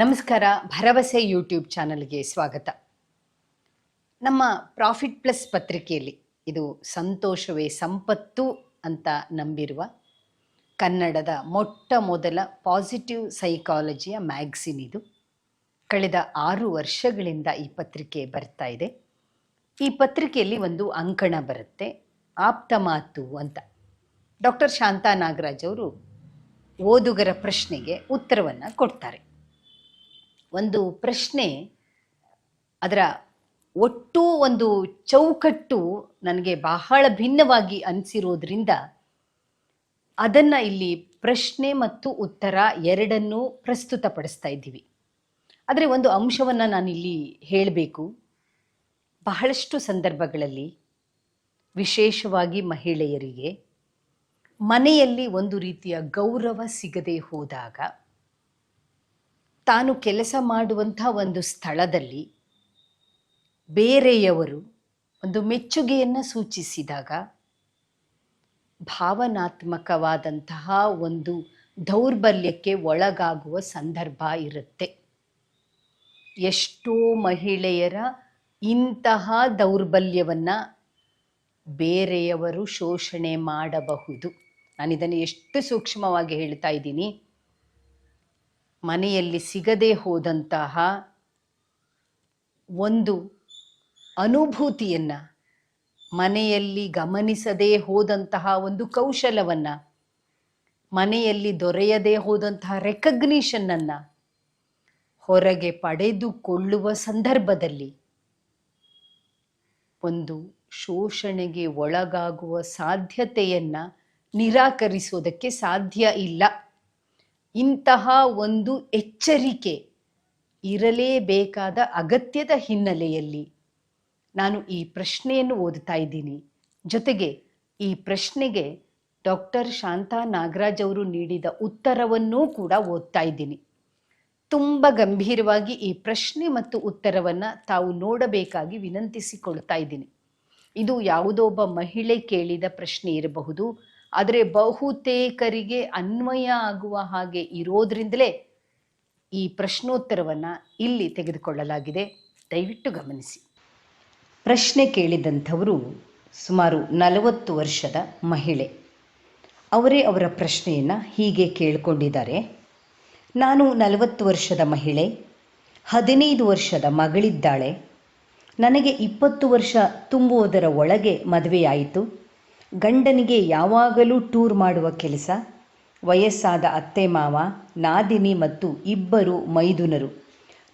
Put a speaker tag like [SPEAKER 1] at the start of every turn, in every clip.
[SPEAKER 1] ನಮಸ್ಕಾರ, ಭರವಸೆ ಯೂಟ್ಯೂಬ್ ಚಾನಲ್ಗೆ ಸ್ವಾಗತ. ನಮ್ಮ ಪ್ರಾಫಿಟ್ ಪ್ಲಸ್ ಪತ್ರಿಕೆಯಲ್ಲಿ ಇದು ಸಂತೋಷವೇ ಸಂಪತ್ತು ಅಂತ ನಂಬಿರುವ ಕನ್ನಡದ ಮೊಟ್ಟ ಮೊದಲ ಪಾಸಿಟಿವ್ ಸೈಕಾಲಜಿಯ ಮ್ಯಾಗ್ಝಿನ್ ಇದು. ಕಳೆದ ಆರು ವರ್ಷಗಳಿಂದ ಈ ಪತ್ರಿಕೆ ಬರ್ತಾ ಇದೆ. ಈ ಪತ್ರಿಕೆಯಲ್ಲಿ ಒಂದು ಅಂಕಣ ಬರುತ್ತೆ, ಆಪ್ತ ಮಾತು ಅಂತ. ಡಾಕ್ಟರ್ ಶಾಂತಾ ನಾಗರಾಜ್ ಅವರು ಓದುಗರ ಪ್ರಶ್ನೆಗೆ ಉತ್ತರವನ್ನು ಕೊಡ್ತಾರೆ. ಒಂದು ಪ್ರಶ್ನೆ ಅದರ ಒಟ್ಟು ಒಂದು ಚೌಕಟ್ಟು ನನಗೆ ಬಹಳ ಭಿನ್ನವಾಗಿ ಅನಿಸಿರೋದ್ರಿಂದ ಅದನ್ನು ಇಲ್ಲಿ ಪ್ರಶ್ನೆ ಮತ್ತು ಉತ್ತರ ಎರಡನ್ನೂ ಪ್ರಸ್ತುತಪಡಿಸ್ತಾ ಇದ್ದೀವಿ. ಆದರೆ ಒಂದು ಅಂಶವನ್ನು ನಾನಿಲ್ಲಿ ಹೇಳಬೇಕು. ಬಹಳಷ್ಟು ಸಂದರ್ಭಗಳಲ್ಲಿ ವಿಶೇಷವಾಗಿ ಮಹಿಳೆಯರಿಗೆ ಮನೆಯಲ್ಲಿ ಒಂದು ರೀತಿಯ ಗೌರವ ಸಿಗದೆ ಹೋದಾಗ ತಾನು ಕೆಲಸ ಮಾಡುವಂಥ ಒಂದು ಸ್ಥಳದಲ್ಲಿ ಬೇರೆಯವರು ಒಂದು ಮೆಚ್ಚುಗೆಯನ್ನು ಸೂಚಿಸಿದಾಗ ಭಾವನಾತ್ಮಕವಾದಂತಹ ಒಂದು ದೌರ್ಬಲ್ಯಕ್ಕೆ ಒಳಗಾಗುವ ಸಂದರ್ಭ ಇರುತ್ತೆ. ಎಷ್ಟೋ ಮಹಿಳೆಯರ ಇಂತಹ ದೌರ್ಬಲ್ಯವನ್ನು ಬೇರೆಯವರು ಶೋಷಣೆ ಮಾಡಬಹುದು. ನಾನಿದನ್ನು ಎಷ್ಟು ಸೂಕ್ಷ್ಮವಾಗಿ ಹೇಳ್ತಾ ಇದ್ದೀನಿ. ಮನೆಯಲ್ಲಿ ಸಿಗದೆ ಹೋದಂತಹ ಒಂದು ಅನುಭೂತಿಯನ್ನು ಮನೆಯಲ್ಲಿ ಗಮನಿಸದೇ ಹೋದಂತಹ ಒಂದು ಕೌಶಲವನ್ನು, ಮನೆಯಲ್ಲಿ ದೊರೆಯದೇ ಹೋದಂತಹ ರೆಕಗ್ನಿಷನ್ನನ್ನು ಹೊರಗೆ ಪಡೆದುಕೊಳ್ಳುವ ಸಂದರ್ಭದಲ್ಲಿ ಒಂದು ಶೋಷಣೆಗೆ ಒಳಗಾಗುವ ಸಾಧ್ಯತೆಯನ್ನು ನಿರಾಕರಿಸೋದಕ್ಕೆ ಸಾಧ್ಯ ಇಲ್ಲ. ಇಂತಹ ಒಂದು ಎಚ್ಚರಿಕೆ ಇರಲೇಬೇಕಾದ ಅಗತ್ಯದ ಹಿನ್ನೆಲೆಯಲ್ಲಿ ನಾನು ಈ ಪ್ರಶ್ನೆಯನ್ನು ಓದ್ತಾ ಇದ್ದೀನಿ. ಜೊತೆಗೆ ಈ ಪ್ರಶ್ನೆಗೆ ಡಾಕ್ಟರ್ ಶಾಂತಾ ನಾಗರಾಜ್ ಅವರು ನೀಡಿದ ಉತ್ತರವನ್ನೂ ಕೂಡ ಓದ್ತಾ ಇದ್ದೀನಿ. ತುಂಬ ಗಂಭೀರವಾಗಿ ಈ ಪ್ರಶ್ನೆ ಮತ್ತು ಉತ್ತರವನ್ನು ತಾವು ನೋಡಬೇಕಾಗಿ ವಿನಂತಿಸಿಕೊಳ್ತಾ ಇದ್ದೀನಿ. ಇದು ಯಾವುದೋ ಒಬ್ಬ ಮಹಿಳೆ ಕೇಳಿದ ಪ್ರಶ್ನೆ ಇರಬಹುದು ಆದರೆ ಬಹುತೇಕರಿಗೆ ಅನ್ವಯ ಆಗುವ ಹಾಗೆ ಇರೋದ್ರಿಂದಲೇ ಈ ಪ್ರಶ್ನೋತ್ತರವನ್ನು ಇಲ್ಲಿ ತೆಗೆದುಕೊಳ್ಳಲಾಗಿದೆ. ದಯವಿಟ್ಟು ಗಮನಿಸಿ. ಪ್ರಶ್ನೆ ಕೇಳಿದಂಥವರು ಸುಮಾರು ನಲವತ್ತು ವರ್ಷದ ಮಹಿಳೆ. ಅವರೇ ಅವರ ಪ್ರಶ್ನೆಯನ್ನು ಹೀಗೆ ಕೇಳಿಕೊಂಡಿದ್ದಾರೆ. ನಾನು ನಲವತ್ತು ವರ್ಷದ ಮಹಿಳೆ, ಹದಿನೈದು ವರ್ಷದ ಮಗಳಿದ್ದಾಳೆ, ನನಗೆ ಇಪ್ಪತ್ತು ವರ್ಷ ತುಂಬುವುದರ ಒಳಗೆ ಮದುವೆಯಾಯಿತು ಗಂಡನಿಗೆ ಯಾವಾಗಲೂ ಟೂರ್ ಮಾಡುವ ಕೆಲಸ, ವಯಸ್ಸಾದ ಅತ್ತೆ ಮಾವ, ನಾದಿನಿ ಮತ್ತು ಇಬ್ಬರು ಮೈದುನರು.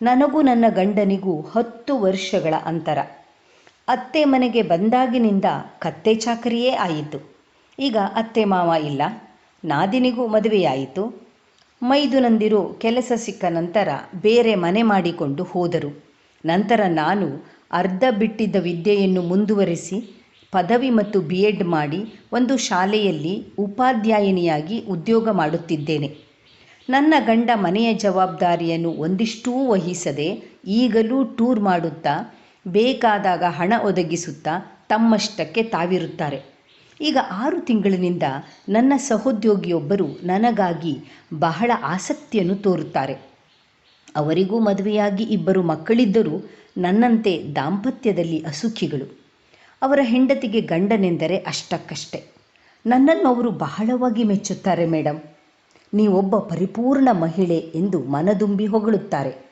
[SPEAKER 1] ನನಗೂ ನನ್ನ ಗಂಡನಿಗೂ ಹತ್ತು ವರ್ಷಗಳ ಅಂತರ. ಅತ್ತೆ ಮನೆಗೆ ಬಂದಾಗಿನಿಂದ ಕತ್ತೆ ಚಾಕರಿಯೇ ಆಯಿತು. ಈಗ ಅತ್ತೆ ಮಾವ ಇಲ್ಲ, ನಾದಿನಿಗೂ ಮದುವೆಯಾಯಿತು. ಮೈದುನಂದಿರು ಕೆಲಸ ಸಿಕ್ಕ ನಂತರ ಬೇರೆ ಮನೆ ಮಾಡಿಕೊಂಡು ಹೋದರು. ನಂತರ ನಾನು ಅರ್ಧ ಬಿಟ್ಟಿದ್ದ ವಿದ್ಯೆಯನ್ನು ಮುಂದುವರಿಸಿ ಪದವಿ ಮತ್ತು ಬಿ ಎಡ್ ಮಾಡಿ ಒಂದು ಶಾಲೆಯಲ್ಲಿ ಉಪಾಧ್ಯಾಯಿನಿಯಾಗಿ ಉದ್ಯೋಗ ಮಾಡುತ್ತಿದ್ದೇನೆ. ನನ್ನ ಗಂಡ ಮನೆಯ ಜವಾಬ್ದಾರಿಯನ್ನು ಒಂದಿಷ್ಟೂ ವಹಿಸದೆ ಈಗಲೂ ಟೂರ್ ಮಾಡುತ್ತಾ, ಬೇಕಾದಾಗ ಹಣ ಒದಗಿಸುತ್ತಾ ತಮ್ಮಷ್ಟಕ್ಕೆ ತಾವಿರುತ್ತಾರೆ. ಈಗ ಆರು ತಿಂಗಳಿನಿಂದ ನನ್ನ ಸಹೋದ್ಯೋಗಿಯೊಬ್ಬರು ನನಗಾಗಿ ಬಹಳ ಆಸಕ್ತಿಯನ್ನು ತೋರುತ್ತಾರೆ. ಅವರಿಗೂ ಮದುವೆಯಾಗಿ ಇಬ್ಬರು ಮಕ್ಕಳಿದ್ದರೂ ನನ್ನಂತೆ ದಾಂಪತ್ಯದಲ್ಲಿ ಅಸುಖಿಗಳು. ಅವರ ಹೆಂಡತಿಗೆ ಗಂಡನೆಂದರೆ ಅಷ್ಟಕ್ಕಷ್ಟೆ. ನನ್ನನ್ನು ಅವರು ಬಹಳವಾಗಿ ಮೆಚ್ಚುತ್ತಾರೆ ಮೇಡಮ್ ನೀವೊಬ್ಬ ಪರಿಪೂರ್ಣ ಮಹಿಳೆ ಎಂದು ಮನದುಂಬಿ ಹೊಗಳುತ್ತಾರೆ.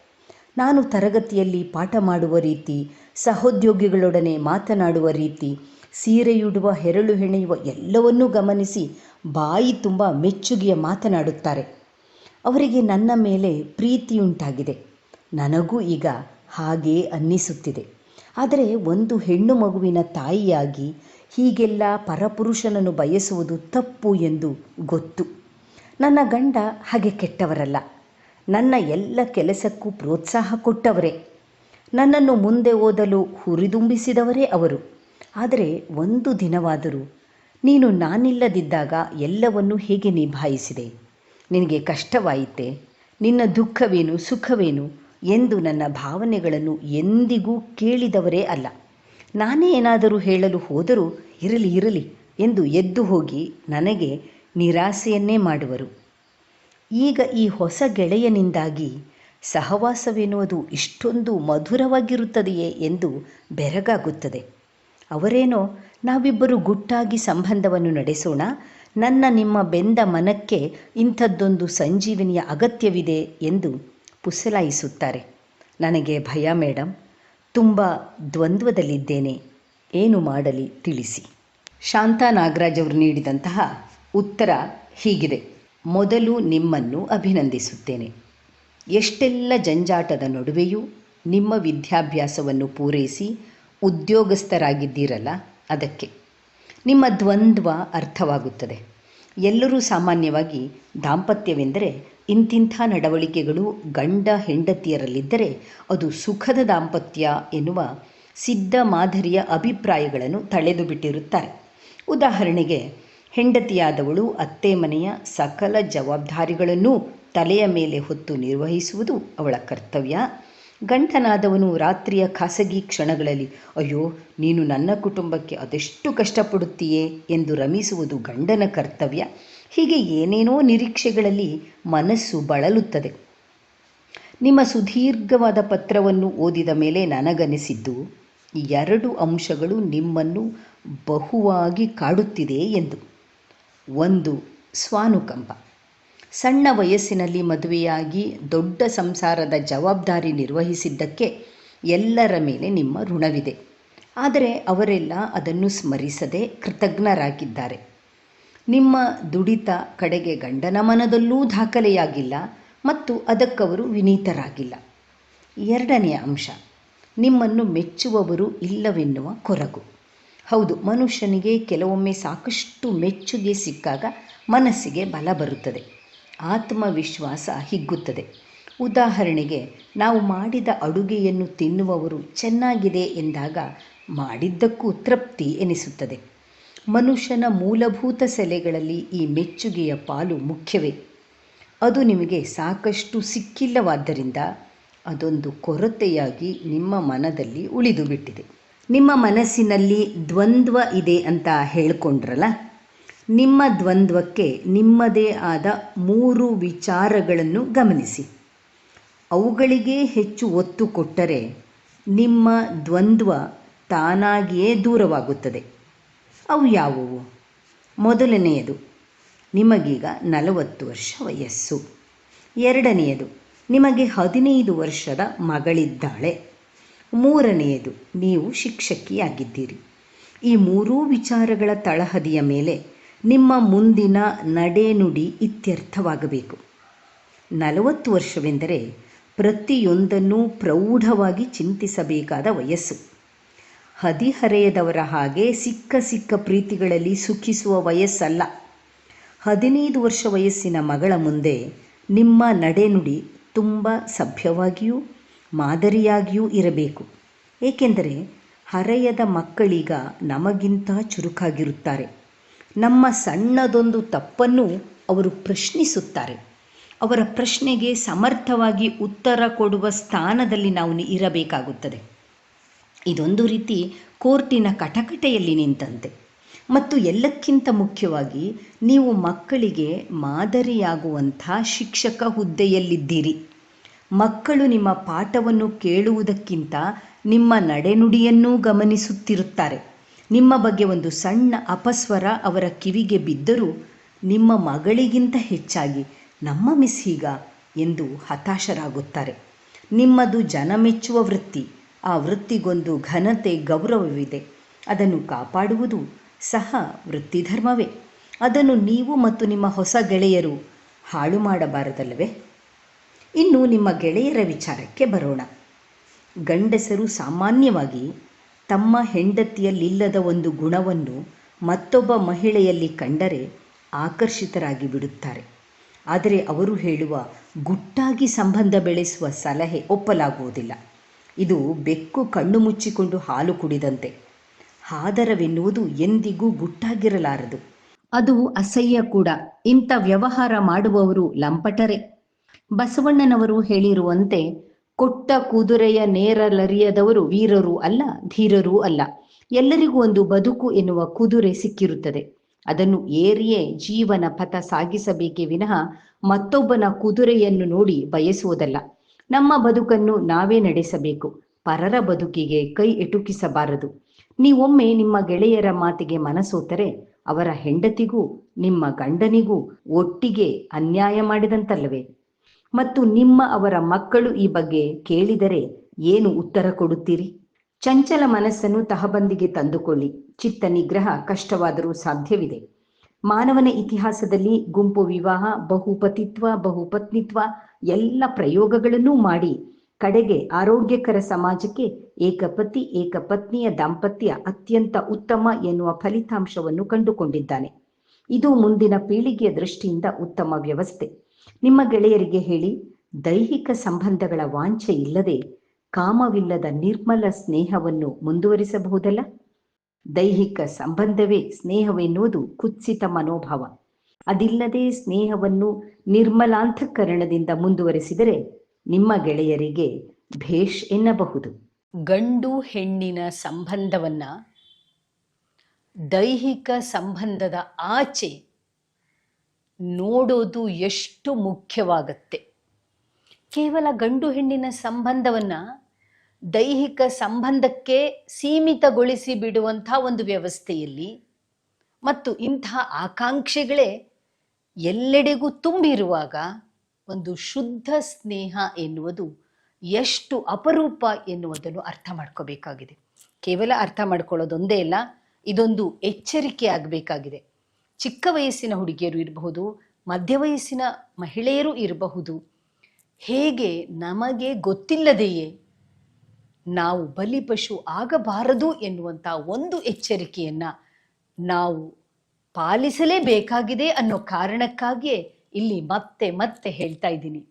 [SPEAKER 1] ನಾನು ತರಗತಿಯಲ್ಲಿ ಪಾಠ ಮಾಡುವ ರೀತಿ, ಸಹೋದ್ಯೋಗಿಗಳೊಡನೆ ಮಾತನಾಡುವ ರೀತಿ, ಸೀರೆಯುಡುವ, ಹೆರಳು ಹೆಣೆಯುವ ಎಲ್ಲವನ್ನೂ ಗಮನಿಸಿ ಬಾಯಿ ತುಂಬ ಮೆಚ್ಚುಗೆಯ ಮಾತನಾಡುತ್ತಾರೆ. ಅವರಿಗೆ ನನ್ನ ಮೇಲೆ ಪ್ರೀತಿಯುಂಟಾಗಿದೆ. ನನಗೂ ಈಗ ಹಾಗೇ ಅನ್ನಿಸುತ್ತಿದೆ. ಆದರೆ ಒಂದು ಹೆಣ್ಣು ಮಗುವಿನ ತಾಯಿಯಾಗಿ ಹೀಗೆಲ್ಲ ಪರಪುರುಷನನ್ನು ಬಯಸುವುದು ತಪ್ಪು ಎಂದು ಗೊತ್ತು. ನನ್ನ ಗಂಡ ಹಾಗೆ ಕೆಟ್ಟವರಲ್ಲ. ನನ್ನ ಎಲ್ಲ ಕೆಲಸಕ್ಕೂ ಪ್ರೋತ್ಸಾಹ ಕೊಟ್ಟವರೇ. ನನ್ನನ್ನು ಮುಂದೆ ಓದಲು ಹುರಿದುಂಬಿಸಿದವರೇ ಅವರು. ಆದರೆ ಒಂದು ದಿನವಾದರೂ ನೀನು ನಾನಿಲ್ಲದಿದ್ದಾಗ ಎಲ್ಲವನ್ನೂ ಹೇಗೆ ನಿಭಾಯಿಸಿದೆ? ನಿನಗೆ ಕಷ್ಟವಾಯಿತೆ? ನಿನ್ನ ದುಃಖವೇನು, ಸುಖವೇನು? ಎಂದು ನನ್ನ ಭಾವನೆಗಳನ್ನು ಎಂದಿಗೂ ಕೇಳಿದವರೇ ಅಲ್ಲ. ನಾನೇ ಏನಾದರೂ ಹೇಳಲು ಹೋದರೂ ಇರಲಿ ಇರಲಿ ಎಂದು ಎದ್ದು ಹೋಗಿ ನನಗೆ ನಿರಾಸೆಯನ್ನೇ ಮಾಡುವರು. ಈಗ ಈ ಹೊಸ ಗೆಳೆಯನಿಂದಾಗಿ ಸಹವಾಸವೆನ್ನುವುದು ಇಷ್ಟೊಂದು ಮಧುರವಾಗಿರುತ್ತದೆಯೇ ಎಂದು ಬೆರಗಾಗುತ್ತದೆ. ಅವರೇನೋ, ನಾವಿಬ್ಬರು ಗುಟ್ಟಾಗಿ ಸಂಬಂಧವನ್ನು ನಡೆಸೋಣ, ನನ್ನ ನಿಮ್ಮ ಬೆಂದ ಮನಕ್ಕೆ ಇಂಥದ್ದೊಂದು ಸಂಜೀವಿನಿಯ ಅಗತ್ಯವಿದೆ ಎಂದು ಪುಸಲಾಯಿಸುತ್ತಾರೆ. ನನಗೆ ಭಯ ಮೇಡಮ್ ತುಂಬ ದ್ವಂದ್ವದಲ್ಲಿದ್ದೇನೆ. ಏನು ಮಾಡಲಿ ತಿಳಿಸಿ. ಶಾಂತಾ ನಾಗರಾಜ್ ಅವರು ನೀಡಿದಂತಹ ಉತ್ತರ ಹೀಗಿದೆ. ಮೊದಲು ನಿಮ್ಮನ್ನು ಅಭಿನಂದಿಸುತ್ತೇನೆ. ಎಷ್ಟೆಲ್ಲ ಜಂಜಾಟದ ನಡುವೆಯೂ ನಿಮ್ಮ ವಿದ್ಯಾಭ್ಯಾಸವನ್ನು ಪೂರೈಸಿ ಉದ್ಯೋಗಸ್ಥರಾಗಿದ್ದೀರಲ್ಲ ಅದಕ್ಕೆ. ನಿಮ್ಮ ದ್ವಂದ್ವ ಅರ್ಥವಾಗುತ್ತದೆ. ಎಲ್ಲರೂ ಸಾಮಾನ್ಯವಾಗಿ ದಾಂಪತ್ಯವೆಂದರೆ ಇಂತಿಂಥ ನಡವಳಿಕೆಗಳು ಗಂಡ ಹೆಂಡತಿಯರಲ್ಲಿದ್ದರೆ ಅದು ಸುಖದ ದಾಂಪತ್ಯ ಎನ್ನುವ ಸಿದ್ಧ ಮಾದರಿಯ ಅಭಿಪ್ರಾಯಗಳನ್ನು ತಳೆದು ಬಿಟ್ಟಿರುತ್ತಾರೆ ಉದಾಹರಣೆಗೆ, ಹೆಂಡತಿಯಾದವಳು ಅತ್ತೆ ಮನೆಯ ಸಕಲ ಜವಾಬ್ದಾರಿಗಳನ್ನೂ ತಲೆಯ ಮೇಲೆ ಹೊತ್ತು ನಿರ್ವಹಿಸುವುದು ಅವಳ ಕರ್ತವ್ಯ. ಗಂಡನಾದವನು ರಾತ್ರಿಯ ಖಾಸಗಿ ಕ್ಷಣಗಳಲ್ಲಿ, ಅಯ್ಯೋ, ನೀನು ನನ್ನ ಕುಟುಂಬಕ್ಕೆ ಅದೆಷ್ಟು ಕಷ್ಟಪಡುತ್ತೀಯೇ? ಎಂದು ರಮಿಸುವುದು ಗಂಡನ ಕರ್ತವ್ಯ. ಹೀಗೆ ಏನೇನೋ ನಿರೀಕ್ಷೆಗಳಲ್ಲಿ ಮನಸ್ಸು ಬಳಲುತ್ತದೆ. ನಿಮ್ಮ ಸುದೀರ್ಘವಾದ ಪತ್ರವನ್ನು ಓದಿದ ಮೇಲೆ ನನಗನಿಸಿದ್ದು, ಎರಡು ಅಂಶಗಳು ನಿಮ್ಮನ್ನು ಬಹುವಾಗಿ ಕಾಡುತ್ತಿದೆ ಎಂದು. ಒಂದು, ಸ್ವಾನುಕಂಪ. ಸಣ್ಣ ವಯಸ್ಸಿನಲ್ಲಿ ಮದುವೆಯಾಗಿ ದೊಡ್ಡ ಸಂಸಾರದ ಜವಾಬ್ದಾರಿ ನಿರ್ವಹಿಸಿದ್ದಕ್ಕೆ ಎಲ್ಲರ ಮೇಲೆ ನಿಮ್ಮ ಋಣವಿದೆ. ಆದರೆ ಅವರೆಲ್ಲ ಅದನ್ನು ಸ್ಮರಿಸದೆ ಕೃತಜ್ಞರಾಗಿದ್ದಾರೆ. ನಿಮ್ಮ ದುಡಿತ ಕಡೆಗೆ ಗಂಡನ ಮನದಲ್ಲೂ ದಾಖಲೆಯಾಗಿಲ್ಲ ಮತ್ತು ಅದಕ್ಕವರು ವಿನೀತರಾಗಿಲ್ಲ. ಎರಡನೆಯ ಅಂಶ, ನಿಮ್ಮನ್ನು ಮೆಚ್ಚುವವರು ಇಲ್ಲವೆನ್ನುವ ಕೊರಗು. ಹೌದು, ಮನುಷ್ಯನಿಗೆ ಕೆಲವೊಮ್ಮೆ ಸಾಕಷ್ಟು ಮೆಚ್ಚುಗೆ ಸಿಕ್ಕಾಗ ಮನಸ್ಸಿಗೆ ಬಲ ಬರುತ್ತದೆ, ಆತ್ಮವಿಶ್ವಾಸ ಹಿಗ್ಗುತ್ತದೆ. ಉದಾಹರಣೆಗೆ, ನಾವು ಮಾಡಿದ ಅಡುಗೆಯನ್ನು ತಿನ್ನುವವರು ಚೆನ್ನಾಗಿದೆ ಎಂದಾಗ ಮಾಡಿದ್ದಕ್ಕೂ ತೃಪ್ತಿ ಎನಿಸುತ್ತದೆ. ಮನುಷ್ಯನ ಮೂಲಭೂತ ಸೆಲೆಗಳಲ್ಲಿ ಈ ಮೆಚ್ಚುಗೆಯ ಪಾಲು ಮುಖ್ಯವೇ? ಅದು ನಿಮಗೆ ಸಾಕಷ್ಟು ಸಿಕ್ಕಿಲ್ಲವಾದ್ದರಿಂದ ಅದೊಂದು ಕೊರತೆಯಾಗಿ ನಿಮ್ಮ ಮನದಲ್ಲಿ ಉಳಿದು ಬಿಟ್ಟಿದೆ ನಿಮ್ಮ ಮನಸ್ಸಿನಲ್ಲಿ ದ್ವಂದ್ವ ಇದೆ ಅಂತ ಹೇಳ್ಕೊಂಡ್ರಲ್ಲ? ನಿಮ್ಮ ದ್ವಂದ್ವಕ್ಕೆ ನಿಮ್ಮದೇ ಆದ ಮೂರು ವಿಚಾರಗಳನ್ನು ಗಮನಿಸಿ. ಅವುಗಳಿಗೆ ಹೆಚ್ಚು ಒತ್ತು ಕೊಟ್ಟರೆ ನಿಮ್ಮ ದ್ವಂದ್ವ ತಾನಾಗಿಯೇ ದೂರವಾಗುತ್ತದೆ. ಅವು ಯಾವುವು? ಮೊದಲನೆಯದು, ನಿಮಗೀಗ ನಲವತ್ತು ವರ್ಷ ವಯಸ್ಸು. ಎರಡನೆಯದು, ನಿಮಗೆ ಹದಿನೈದು ವರ್ಷದ ಮಗಳಿದ್ದಾಳೆ. ಮೂರನೆಯದು, ನೀವು ಶಿಕ್ಷಕಿಯಾಗಿದ್ದೀರಿ. ಈ ಮೂರೂ ವಿಚಾರಗಳ ತಳಹದಿಯ ಮೇಲೆ ನಿಮ್ಮ ಮುಂದಿನ ನಡೆನುಡಿ ಇತ್ಯರ್ಥವಾಗಬೇಕು. ನಲವತ್ತು ವರ್ಷವೆಂದರೆ ಪ್ರತಿಯೊಂದನ್ನೂ ಪ್ರೌಢವಾಗಿ ಚಿಂತಿಸಬೇಕಾದ ವಯಸ್ಸು. ಹದಿಹರೆಯದವರ ಹಾಗೆ ಸಿಕ್ಕ ಸಿಕ್ಕ ಪ್ರೀತಿಗಳಲ್ಲಿ ಸುಖಿಸುವ ವಯಸ್ಸಲ್ಲ. ಹದಿನೈದು ವರ್ಷ ವಯಸ್ಸಿನ ಮಗಳ ಮುಂದೆ ನಿಮ್ಮ ನಡೆನುಡಿ ತುಂಬ ಸಭ್ಯವಾಗಿಯೂ ಮಾದರಿಯಾಗಿಯೂ ಇರಬೇಕು. ಏಕೆಂದರೆ ಹರೆಯದ ಮಕ್ಕಳೀಗ ನಮಗಿಂತ ಚುರುಕಾಗಿರುತ್ತಾರೆ. ನಮ್ಮ ಸಣ್ಣದೊಂದು ತಪ್ಪನ್ನು ಅವರು ಪ್ರಶ್ನಿಸುತ್ತಾರೆ. ಅವರ ಪ್ರಶ್ನೆಗೆ ಸಮರ್ಥವಾಗಿ ಉತ್ತರ ಕೊಡುವ ಸ್ಥಾನದಲ್ಲಿ ನಾವು ಇರಬೇಕಾಗುತ್ತದೆ. ಇದೊಂದು ರೀತಿ ಕೋರ್ಟಿನ ಕಟಕಟೆಯಲ್ಲಿ ನಿಂತಂತೆ. ಮತ್ತು ಎಲ್ಲಕ್ಕಿಂತ ಮುಖ್ಯವಾಗಿ ನೀವು ಮಕ್ಕಳಿಗೆ ಮಾದರಿಯಾಗುವಂಥ ಶಿಕ್ಷಕ ಹುದ್ದೆಯಲ್ಲಿದ್ದೀರಿ. ಮಕ್ಕಳು ನಿಮ್ಮ ಪಾಠವನ್ನು ಕೇಳುವುದಕ್ಕಿಂತ ನಿಮ್ಮ ನಡೆನುಡಿಯನ್ನೂ ಗಮನಿಸುತ್ತಿರುತ್ತಾರೆ. ನಿಮ್ಮ ಬಗ್ಗೆ ಒಂದು ಸಣ್ಣ ಅಪಸ್ವರ ಅವರ ಕಿವಿಗೆ ಬಿದ್ದರೂ ನಿಮ್ಮ ಮಗಳಿಗಿಂತ ಹೆಚ್ಚಾಗಿ ನಮ್ಮ ಮಿಸ್ ಹೀಗ ಎಂದು ಹತಾಶರಾಗುತ್ತಾರೆ. ನಿಮ್ಮದು ಜನಮೆಚ್ಚುವ ವೃತ್ತಿ. ಆ ವೃತ್ತಿಗೊಂದು ಘನತೆ ಗೌರವವಿದೆ. ಅದನ್ನು ಕಾಪಾಡುವುದು ಸಹ ವೃತ್ತಿಧರ್ಮವೇ. ಅದನ್ನು ನೀವು ಮತ್ತು ನಿಮ್ಮ ಹೊಸ ಗೆಳೆಯರು ಹಾಳು ಮಾಡಬಾರದಲ್ಲವೇ? ಇನ್ನು ನಿಮ್ಮ ಗೆಳೆಯರ ವಿಚಾರಕ್ಕೆ ಬರೋಣ. ಗಂಡಸರು ಸಾಮಾನ್ಯವಾಗಿ ತಮ್ಮ ಹೆಂಡತಿಯಲ್ಲಿಲ್ಲದ ಒಂದು ಗುಣವನ್ನು ಮತ್ತೊಬ್ಬ ಮಹಿಳೆಯಲ್ಲಿ ಕಂಡರೆ ಆಕರ್ಷಿತರಾಗಿ ಬಿಡುತ್ತಾರೆ. ಆದರೆ ಅವರು ಹೇಳುವ ಗುಟ್ಟಾಗಿ ಸಂಬಂಧ ಬೆಳೆಸುವ ಸಲಹೆ ಒಪ್ಪಲಾಗುವುದಿಲ್ಲ. ಇದು ಬೆಕ್ಕು ಕಣ್ಣು ಮುಚ್ಚಿಕೊಂಡು ಹಾಲು ಕುಡಿದಂತೆ. ಆದರವೆನ್ನುವುದು ಎಂದಿಗೂ ಗುಟ್ಟಾಗಿರಲಾರದು. ಅದು ಅಸಹ್ಯ ಕೂಡ. ಇಂಥ ವ್ಯವಹಾರ ಮಾಡುವವರು ಲಂಪಟರೆ. ಬಸವಣ್ಣನವರು ಹೇಳಿರುವಂತೆ, ಕೊಟ್ಟ ಕುದುರೆಯ ನೇರಲರಿಯದವರು ವೀರರೂ ಅಲ್ಲ, ಧೀರರೂ ಅಲ್ಲ. ಎಲ್ಲರಿಗೂ ಒಂದು ಬದುಕು ಎನ್ನುವ ಕುದುರೆ ಸಿಕ್ಕಿರುತ್ತದೆ. ಅದನ್ನು ಏರಿಯೇ ಜೀವನ ಪಥ ಸಾಗಿಸಬೇಕೇ ವಿನಃ ಮತ್ತೊಬ್ಬನ ಕುದುರೆಯನ್ನು ನೋಡಿ ಬಯಸುವುದಲ್ಲ. ನಮ್ಮ ಬದುಕನ್ನು ನಾವೇ ನಡೆಸಬೇಕು. ಪರರ ಬದುಕಿಗೆ ಕೈ ಎಟುಕಿಸಬಾರದು. ನೀವೊಮ್ಮೆ ನಿಮ್ಮ ಗೆಳೆಯರ ಮಾತಿಗೆ ಮನಸೋತರೆ, ಅವರ ಹೆಂಡತಿಗೂ, ನಿಮ್ಮ ಗಂಡನಿಗೂ ಒಟ್ಟಿಗೆ ಅನ್ಯಾಯ ಮಾಡಿದಂತಲ್ಲವೇ? ಮತ್ತು ನಿಮ್ಮ ಅವರ ಮಕ್ಕಳು ಈ ಬಗ್ಗೆ ಕೇಳಿದರೆ ಏನು ಉತ್ತರ ಕೊಡುತ್ತೀರಿ? ಚಂಚಲ ಮನಸ್ಸನ್ನು ತಹಬಂದಿಗೆ ತಂದುಕೊಳ್ಳಿ. ಚಿತ್ತ ನಿಗ್ರಹ ಕಷ್ಟವಾದರೂ ಸಾಧ್ಯವಿದೆ. ಮಾನವನ ಇತಿಹಾಸದಲ್ಲಿ ಗುಂಪು ವಿವಾಹ, ಬಹುಪತಿತ್ವ, ಬಹುಪತ್ನಿತ್ವ ಎಲ್ಲ ಪ್ರಯೋಗಗಳನ್ನೂ ಮಾಡಿ ಕಡೆಗೆ ಆರೋಗ್ಯಕರ ಸಮಾಜಕ್ಕೆ ಏಕಪತಿ, ಏಕಪತ್ನಿಯ ದಾಂಪತ್ಯ ಅತ್ಯಂತ ಉತ್ತಮ ಎನ್ನುವ ಫಲಿತಾಂಶವನ್ನು ಕಂಡುಕೊಂಡಿದ್ದಾನೆ. ಇದು ಮುಂದಿನ ಪೀಳಿಗೆಯ ದೃಷ್ಟಿಯಿಂದ ಉತ್ತಮ ವ್ಯವಸ್ಥೆ. ನಿಮ್ಮ ಗೆಳೆಯರಿಗೆ ಹೇಳಿ, ದೈಹಿಕ ಸಂಬಂಧಗಳ ವಾಂಛೆ ಇಲ್ಲದೆ ಕಾಮವಿಲ್ಲದ ನಿರ್ಮಲ ಸ್ನೇಹವನ್ನು ಮುಂದುವರಿಸಬಹುದಲ್ಲ? ದೈಹಿಕ ಸಂಬಂಧವೇ ಸ್ನೇಹವೆನ್ನುವುದು ಕುತ್ಸಿತ ಮನೋಭಾವ. ಅದಿಲ್ಲದೆ ಸ್ನೇಹವನ್ನು ನಿರ್ಮಲಾಂತಃಕರಣದಿಂದ ಮುಂದುವರೆಸಿದರೆ ನಿಮ್ಮ ಗೆಳೆಯರಿಗೆ ಭೇಷ್ ಎನ್ನಬಹುದು. ಗಂಡು ಹೆಣ್ಣಿನ ಸಂಬಂಧವನ್ನ ದೈಹಿಕ ಸಂಬಂಧದ ಆಚೆ ನೋಡೋದು ಎಷ್ಟು ಮುಖ್ಯವಾಗತ್ತೆ. ಕೇವಲ ಗಂಡು ಹೆಣ್ಣಿನ ಸಂಬಂಧವನ್ನ ದೈಹಿಕ ಸಂಬಂಧಕ್ಕೆ ಸೀಮಿತಗೊಳಿಸಿ ಬಿಡುವಂಥ ಒಂದು ವ್ಯವಸ್ಥೆಯಲ್ಲಿ ಮತ್ತು ಇಂಥ ಆಕಾಂಕ್ಷೆಗಳೇ ಎಲ್ಲೆಡೆಗೂ ತುಂಬಿರುವಾಗ ಒಂದು ಶುದ್ಧ ಸ್ನೇಹ ಎನ್ನುವುದು ಎಷ್ಟು ಅಪರೂಪ ಎನ್ನುವುದನ್ನು ಅರ್ಥ ಮಾಡ್ಕೋಬೇಕಾಗಿದೆ. ಕೇವಲ ಅರ್ಥ ಮಾಡ್ಕೊಳ್ಳೋದೊಂದೇ ಅಲ್ಲ, ಇದೊಂದು ಎಚ್ಚರಿಕೆ ಆಗಬೇಕಾಗಿದೆ. ಚಿಕ್ಕ ವಯಸ್ಸಿನ ಹುಡುಗಿಯರು ಇರಬಹುದು, ಮಧ್ಯ ವಯಸ್ಸಿನ ಮಹಿಳೆಯರು ಇರಬಹುದು, ಹೇಗೆ ನಮಗೆ ಗೊತ್ತಿಲ್ಲದೆಯೇ ನಾವು ಬಲಿಪಶು ಆಗಬಾರದು ಎನ್ನುವಂಥ ಒಂದು ಎಚ್ಚರಿಕೆಯನ್ನು ನಾವು ಪಾಲಿಸಲೇಬೇಕಾಗಿದೆ ಅನ್ನೋ ಕಾರಣಕ್ಕಾಗಿಯೇ ಇಲ್ಲಿ ಮತ್ತೆ ಮತ್ತೆ ಹೇಳ್ತಾ ಇದ್ದೀನಿ.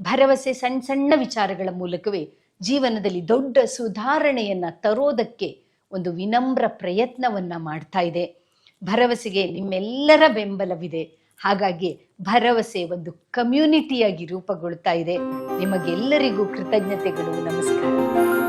[SPEAKER 1] ಭರವಸೆ ಸಣ್ಣ ಸಣ್ಣ ವಿಚಾರಗಳ ಮೂಲಕವೇ ಜೀವನದಲ್ಲಿ ದೊಡ್ಡ ಸುಧಾರಣೆಯನ್ನ ತರೋದಕ್ಕೆ ಒಂದು ವಿನಮ್ರ ಪ್ರಯತ್ನವನ್ನ ಮಾಡ್ತಾ ಇದೆ. ಭರವಸೆಗೆ ನಿಮ್ಮೆಲ್ಲರ ಬೆಂಬಲವಿದೆ. ಹಾಗಾಗಿ ಭರವಸೆ ಒಂದು ಕಮ್ಯುನಿಟಿಯಾಗಿ ರೂಪುಗೊಳ್ತಾ ಇದೆ. ನಿಮಗೆಲ್ಲರಿಗೂ ಕೃತಜ್ಞತೆಗಳು, ನಮಸ್ಕಾರ.